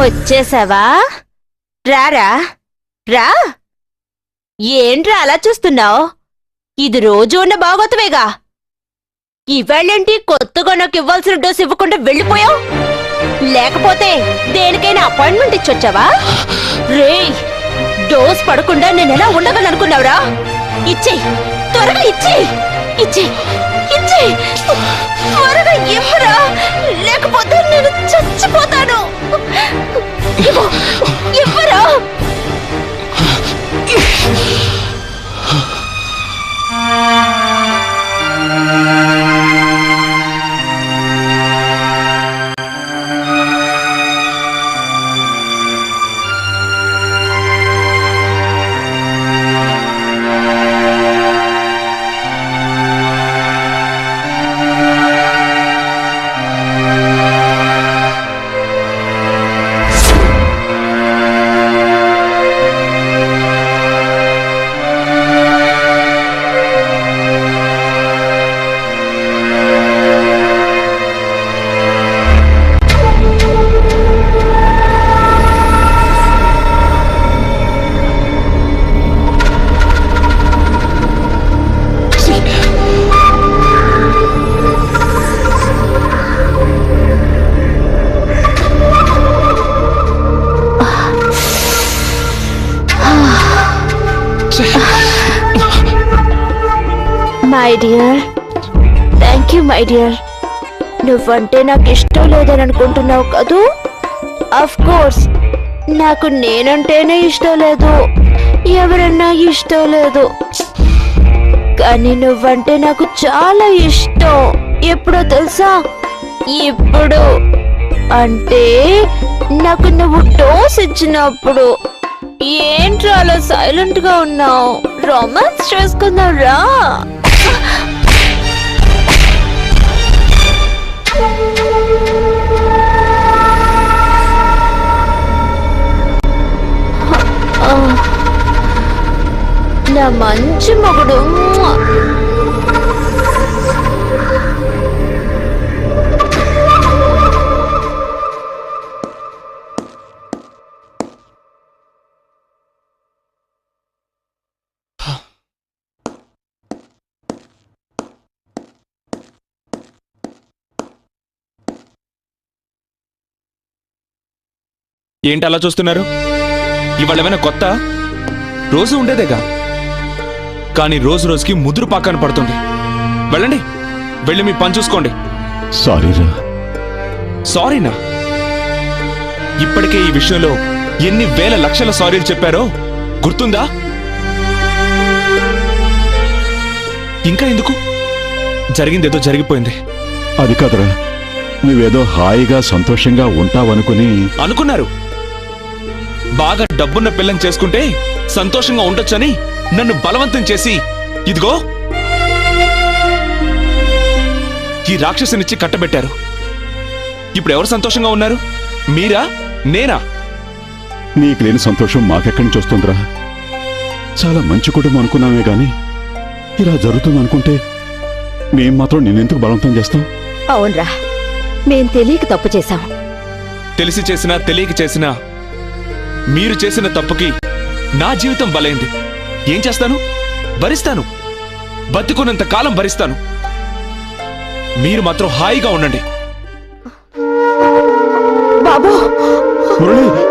వచ్చేసావా? రారా? రా? ఏంట్రా అలా చూస్తున్నావు? ఇది రోజు ఉన్న బాగోతమేగా ఇవాళ్ళేంటి కొత్తగా నాకు ఇవ్వాల్సిన డోస్ ఇవ్వకుండా వెళ్ళిపోయావు? లేకపోతే దేనికైనా అపాయింట్మెంట్ ఇచ్చొచ్చావా? రేయ్ డోస్ పడకుండా నేను ఎలా ఉండగలనుకున్నావురా? అనుకున్నావురా త్వరగా ఇచ్చేయ్ ఇచ్చేయ్ ఇచ్చేయ్ త్వరగా ఇవ్వరా? My dear thank you my dear నువ్వంటే నాకు ఇష్టం లేదని అనుకుంటున్నావు కదూ? అఫ్ కోర్స్ నాకు నేనంటేనే ఇష్టం లేదు. ఎవరన్నా ఇష్టం లేదు. కానీ నువ్వంటే నాకు చాలా ఇష్టం. ఎప్పుడో తెలుసా? ఇప్పుడు. అంటే నాకు నువ్వు డోస్ ఇచ్చినప్పుడు. ఏంట్రా అలా సైలెంట్గా ఉన్నావు? రొమాన్స్ చేసుకుందాం రా. నా మంచి మొగుడు. ఏంటి అలా చూస్తున్నారు? ఇవాళ ఏమైనా కొత్త? రోజు ఉండేదేగా? కానీ రోజు రోజుకి ముదురు పాకాన పడుతుంది వెళ్ళండి. వెళ్ళి మీ పని చూసుకోండి. సారీరా. సారీనా? ఇప్పటికే ఈ విషయంలో ఎన్ని వేల లక్షల సారీలు చెప్పారో గుర్తుందా? ఇంకా ఎందుకు? జరిగిందేదో జరిగిపోయింది. అది కాదురా. నువ్వేదో హాయిగా సంతోషంగా ఉంటావనుకుని అనుకున్నారు. బాగా డబ్బున్న పిల్లని చేసుకుంటే సంతోషంగా ఉండొచ్చని నన్ను బలవంతం చేసి ఇదిగో. ఈ రాక్షసునిచ్చి కట్టబెట్టారు. ఇప్పుడు ఎవరు సంతోషంగా ఉన్నారు? మీరా? నేనా? నీకు లేని సంతోషం మాకెక్కడి నుంచి వస్తుందిరా? చాలా మంచి కుటుంబం అనుకున్నామే గాని ఇలా జరుగుతుందనుకుంటే మేం మాత్రం నిన్నెందుకు బలవంతం చేస్తాం? అవునరా. మేం తెలియక తప్పు చేశాం. తెలిసి చేసినా తెలియక చేసినా మీరు చేసిన తప్పుకి నా జీవితం బలైంది. ఏం చేస్తాను? భరిస్తాను. బతికున్నంత కాలం భరిస్తాను. మీరు మాత్రం హాయిగా ఉండండి. బాబు! మురళి!